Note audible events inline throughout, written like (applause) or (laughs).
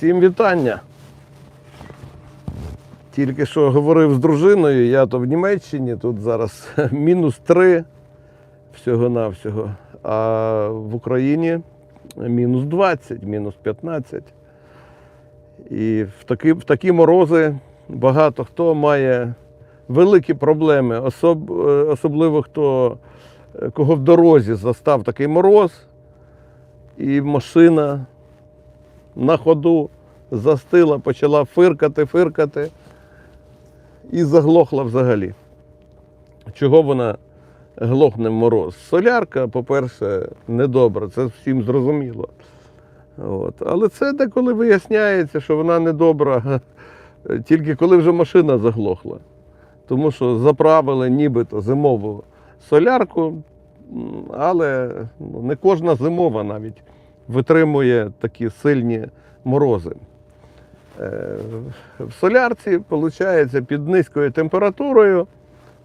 Всім вітання. Тільки що говорив з дружиною, я то в Німеччині, тут зараз (laughs) мінус 3 всього-навсього, а в Україні мінус 20, мінус 15. І в такі, в такі морози багато хто має великі проблеми, особ, е, особливо хто, е, кого в дорозі застав такий мороз, і машина на ходу застила, почала фиркати, фиркати і заглохла взагалі. Чого вона глохне в мороз? Солярка, по-перше, недобра, це всім зрозуміло. От. Але це деколи виясняється, що вона недобра, (laughs) тільки коли вже машина заглохла. Тому що заправили нібито зимову солярку, але ну, не кожна зимова навіть витримує такі сильні морози. Е, В солярці, виходить, під низькою температурою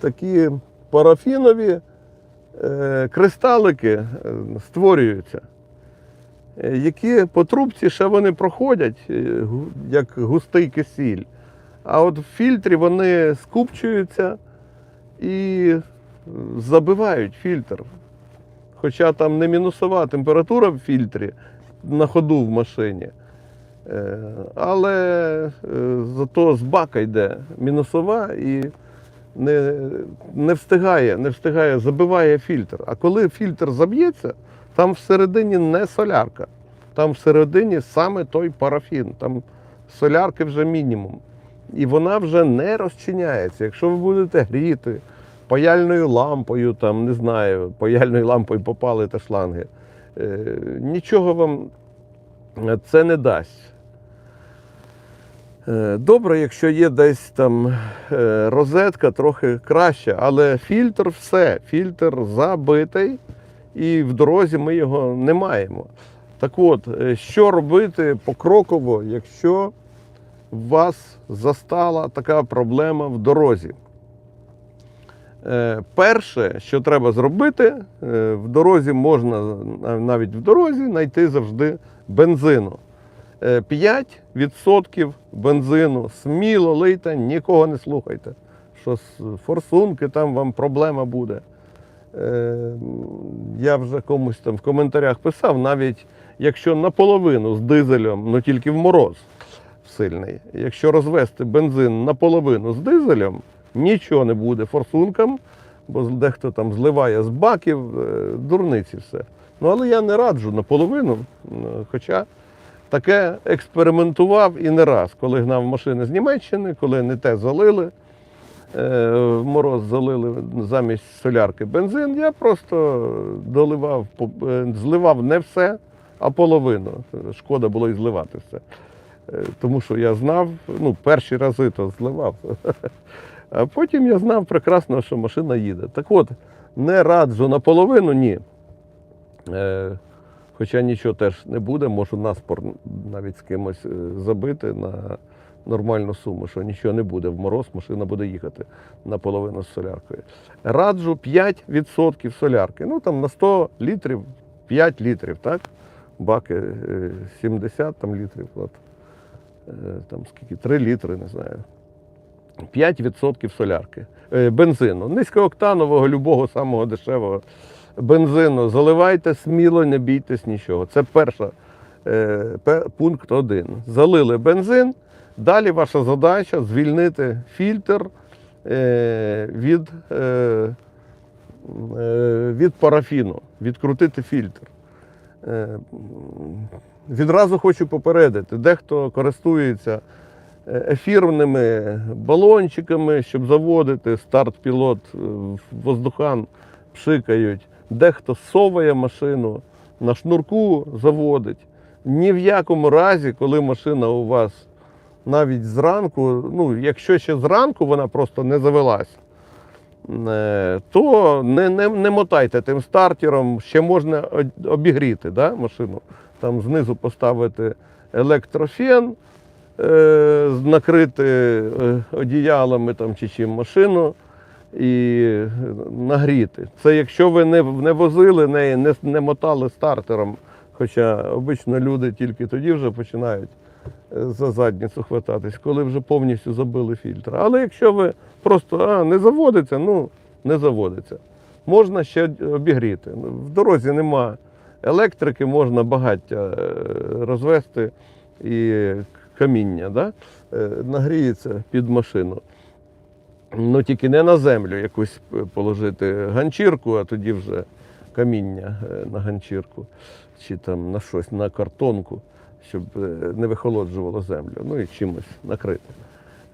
такі парафінові е, кристалики е, створюються, які по трубці ще вони проходять, як густий кисіль. А от в фільтрі вони скупчуються і забивають фільтр. Хоча там не мінусова температура в фільтрі на ходу в машині. Е, Але е, зато з бака йде мінусова і не, не встигає, не встигає, забиває фільтр. А коли фільтр заб'ється, там всередині не солярка, там всередині саме той парафін, там солярки вже мінімум. І вона вже не розчиняється. Якщо ви будете гріти паяльною лампою, там, не знаю, паяльною лампою попалите шланги, е, нічого вам це не дасть. Е, Добре, якщо є десь там е, розетка, трохи краще, але фільтр все, фільтр забитий, і в дорозі ми його не маємо. Так от, е, що робити покроково, якщо вас застала така проблема в дорозі? Е, Перше, що треба зробити, е, в дорозі можна навіть в дорозі знайти завжди бензину. Е, 5% бензину сміло лийте, нікого не слухайте. Що з форсунки там вам проблема буде. Е, Я вже комусь там в коментарях писав, навіть якщо наполовину з дизелем, ну тільки в мороз сильний, якщо розвести бензин наполовину з дизелем, нічого не буде форсункам, бо дехто там зливає з баків, е, дурниці все. Ну але я не раджу наполовину, хоча таке експериментував і не раз, коли гнав машини з Німеччини, коли не те залили, е, мороз залили замість солярки бензин, я просто доливав, е, зливав не все, а половину. Шкода було і зливати все. Е, Тому що я знав, ну, перші рази то зливав. (laughs) А потім я знав прекрасно, що машина їде. Так от, не раджу наполовину, ні. Е, Хоча нічого теж не буде, можу наспор навіть з кимось е, забити на нормальну суму, що нічого не буде. В мороз машина буде їхати наполовину з соляркою. Раджу 5% солярки. Ну там на 100 літрів 5 літрів, так? Баки е, 70 там літрів. От. Е, Там скільки? 3 літри, не знаю. 5% солярки. Е, Бензину. Низькооктанового, любого самого дешевого бензину заливайте сміло, не бійтесь нічого. Це перша, е, пункт один. Залили бензин. Далі ваша задача звільнити фільтр від, від парафіну, відкрутити фільтр. Е, Відразу хочу попередити, дехто користується е, ефірними балончиками, щоб заводити старт-пілот е, воздухан, пшикають. Дехто соває машину, на шнурку заводить. Ні в якому разі, коли машина у вас навіть зранку, ну, якщо ще зранку вона просто не завелась, то не, не, не мотайте тим стартером, ще можна обігріти да, машину. Там знизу поставити електрофен, е, накрити е, одіялами там, чи чим машину і нагріти. Це якщо ви не, не возили неї, не, не мотали стартером, хоча обично люди тільки тоді вже починають е, за задницю хвататись, коли вже повністю забили фільтр. Але якщо ви просто а, не заводиться, ну не заводиться. Можна ще обігріти. В дорозі нема електрики, можна багаття е, розвести і каміння, да? е, нагріється під машину. Ну тільки не на землю якусь положити ганчірку, а тоді вже каміння е, на ганчірку чи там на щось, на картонку, щоб е, не вихолоджувало землю, ну і чимось накрити.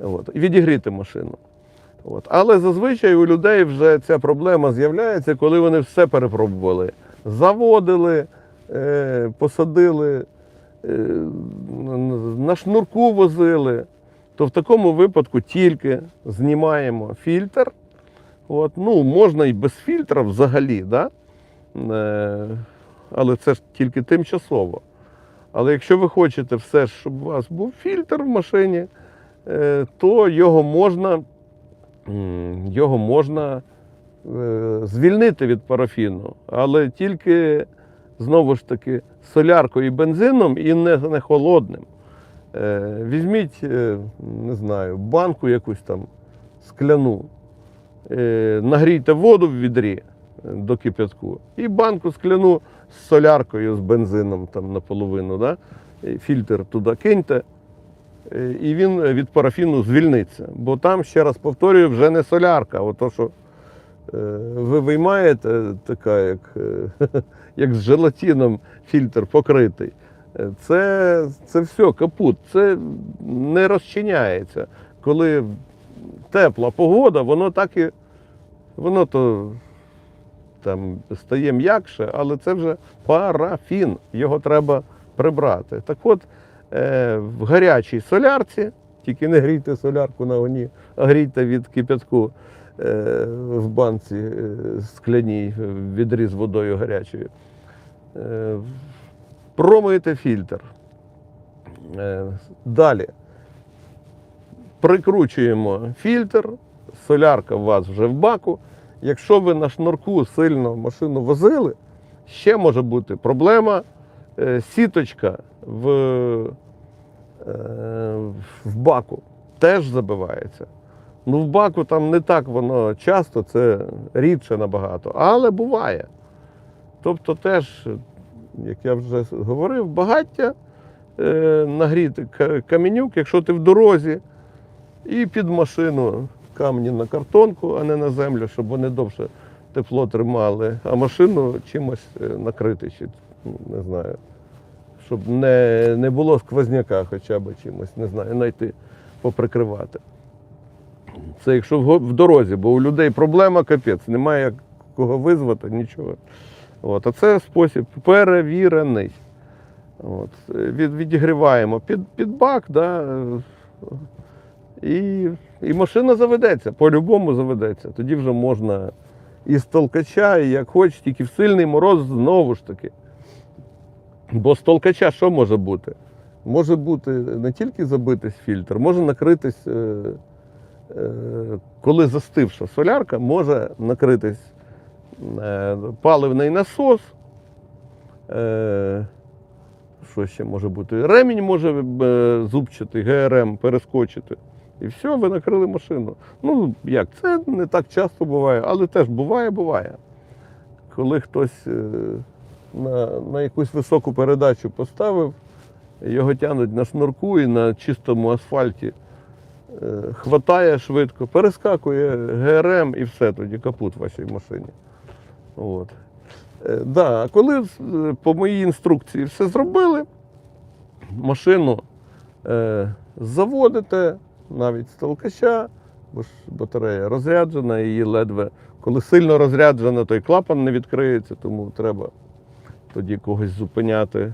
От. І відігріти машину. От. Але зазвичай у людей вже ця проблема з'являється, коли вони все перепробували. Заводили, е, посадили, е, на шнурку возили. То в такому випадку тільки знімаємо фільтр. От. Ну, можна і без фільтра взагалі, да? е, але це ж тільки тимчасово. Але якщо ви хочете все, ж, щоб у вас був фільтр в машині, е, то його можна, його можна е, звільнити від парафіну, але тільки знову ж таки соляркою і бензином і не, не холодним. Е, Візьміть, не знаю, банку якусь там скляну, нагрійте воду в відрі до кип'ятку і банку скляну з соляркою, з бензином там наполовину, да? фільтр туди киньте, е, і він від парафіну звільниться. Бо там, ще раз повторюю, вже не солярка, а то, що е, ви виймаєте, така, як, е, (laughs) як з желатином фільтр покритий. Це, це все капут, це не розчиняється. Коли тепла погода, воно так і воно то там стає м'якше, але це вже парафін. Його треба прибрати. Так от е, в гарячій солярці, тільки не грійте солярку на огні, а грійте від кип'ятку е, в банці е, скляній, в відрі з водою гарячою. Е, промиєте фільтр. Е, Далі прикручуємо фільтр, солярка у вас вже в баку. Якщо ви на шнурку сильно машину возили, ще може бути проблема. е, Сіточка в, е, в баку теж забивається. Ну, в баку там не так воно часто, це рідше набагато, але буває. Тобто теж, як я вже говорив, багаття е, нагріти ка- каменюк, якщо ти в дорозі, і під машину камні на картонку, а не на землю, щоб вони довше тепло тримали, а машину чимось е, накрити, чи ну, не знаю, щоб не, не було сквозняка хоча б чимось, не знаю, знайти, поприкривати. Це якщо в, дорозі, бо у людей проблема капець, немає кого визвати, нічого. От, а це спосіб перевірений. От, е, від, відігріваємо під, під бак, да, і, і машина заведеться, по-любому заведеться. Тоді вже можна і з толкача, і як хочеш, тільки в сильний мороз знову ж таки. Бо з толкача що може бути? Може бути не тільки забитись фільтр, може накритись, е, е, коли застивша солярка, може накритись е, паливний насос. Що ще може бути? Ремінь може зубчатий, ГРМ перескочити. І все, ви накрили машину. Ну, як, це не так часто буває, але теж буває, буває. Коли хтось е, на, на якусь високу передачу поставив, його тягнуть на шнурку і на чистому асфальті е, хватає швидко, перескакує ГРМ і все, тоді капут вашій машині. От. Е, да, а коли по моїй інструкції все зробили, машину заводите навіть з толкача, бо ж батарея розряджена, її ледве. Коли сильно розряджена, то й клапан не відкриється, тому треба тоді когось зупиняти,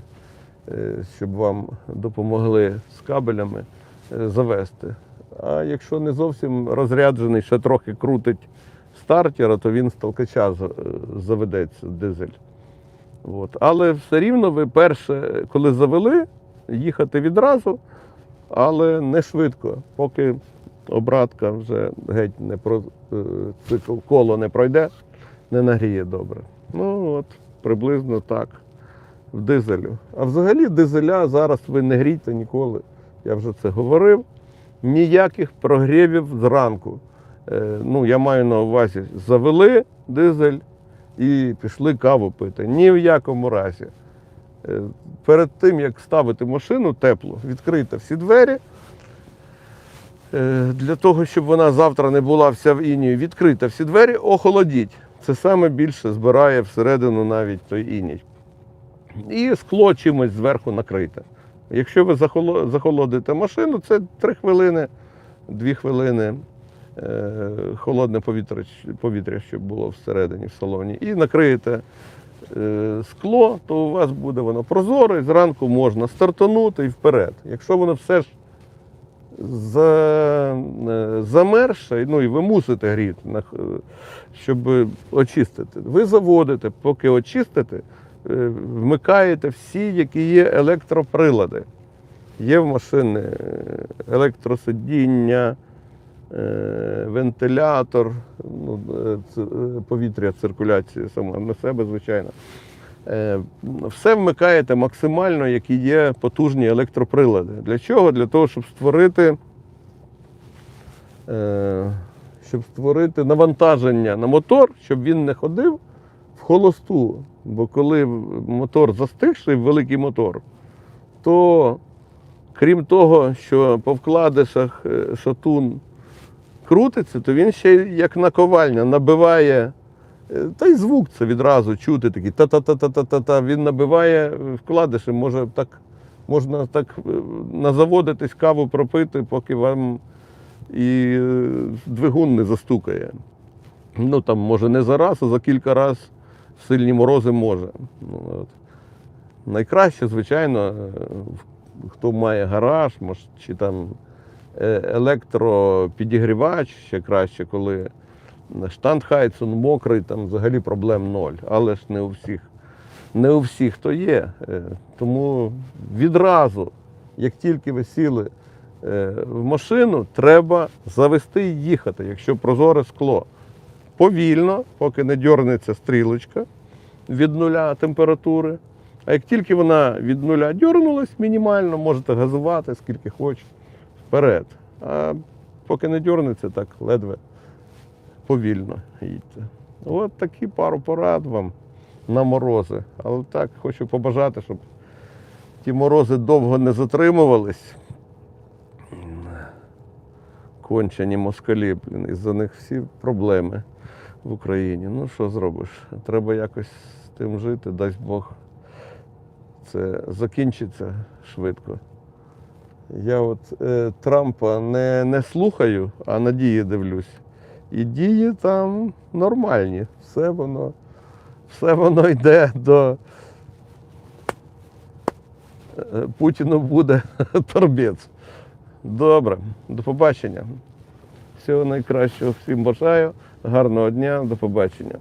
е, щоб вам допомогли з кабелями е, завести. А якщо не зовсім розряджений, ще трохи крутить стартера, то він з толкача е, заведеться дизель. От. Але все рівно ви перше, коли завели, їхати відразу, але не швидко, поки обратка вже геть не про е, цикл коло не пройде, не нагріє добре. Ну от, приблизно так. В дизелю. А взагалі дизеля зараз ви не грійте ніколи. я вже це говорив. Ніяких прогрівів зранку. Е, ну, я маю на увазі, завели дизель і пішли каву пити. Ні в якому разі. Е, перед тим, як ставити машину теплу, відкрийте всі двері. Е, Для того, щоб вона завтра не була вся в інію, відкрийте всі двері, охолодіть. Це саме більше збирає всередину навіть той іній. І скло чимось зверху накрите. Якщо ви захолодите машину, це 3 хвилини, 2 хвилини е, холодне повітря, повітря, щоб було всередині в салоні, і накриєте скло, то у вас буде воно прозоре, зранку можна стартанути і вперед. Якщо воно все ж е, замерше, ну і ви мусите гріти, е, щоб очистити. Ви заводите, поки очистите, е, вмикаєте всі, які є електроприлади. Є в машини е, електросидіння, е, вентилятор, ну, е, е, повітря, циркуляція сама на себе, звичайно. Е, Все вмикаєте максимально, які є потужні електроприлади. Для чого? Для того, щоб створити, е, щоб створити навантаження на мотор, щоб він не ходив в холосту. Бо коли мотор застигший, великий мотор, то крім того, що по вкладишах е, шатун крутиться, то він ще як наковальня набиває. е, Та й звук це відразу чути такий та-та-та-та-та-та. Він набиває вкладиші, може так, можна так е, назаводитись, каву пропити, поки вам і е, двигун не застукає. Ну там, може, не за раз, а за кілька разів в сильні морози може. Ну, от. Найкраще, звичайно, хто має гараж, може, чи там електропідігрівач, ще краще, коли штанд Хайцун мокрий, там взагалі проблем ноль. Але ж не у всіх. Не у всіх то є. Е, Тому відразу, як тільки ви сіли е, в машину, треба завести і їхати, якщо прозоре скло. Повільно, поки не дьорнеться стрілочка від нуля температури. А як тільки вона від нуля дьорнулась мінімально, можете газувати скільки хочете вперед. А поки не дьорнеться, так ледве повільно їдьте. От такі пару порад вам на морози. Але так хочу побажати, щоб ті морози довго не затримувались. Кончені москалі, блін, із-за них всі проблеми в Україні. Ну що зробиш? Треба якось з тим жити, дасть Бог. Це закінчиться швидко. Я от е, Трампа не, не слухаю, а на дії дивлюсь. І дії там нормальні. Все воно, все воно йде до е, Путіну буде (laughs) торбець. Добре, до побачення. Всього найкращого всім бажаю. Гарного дня, до побачення.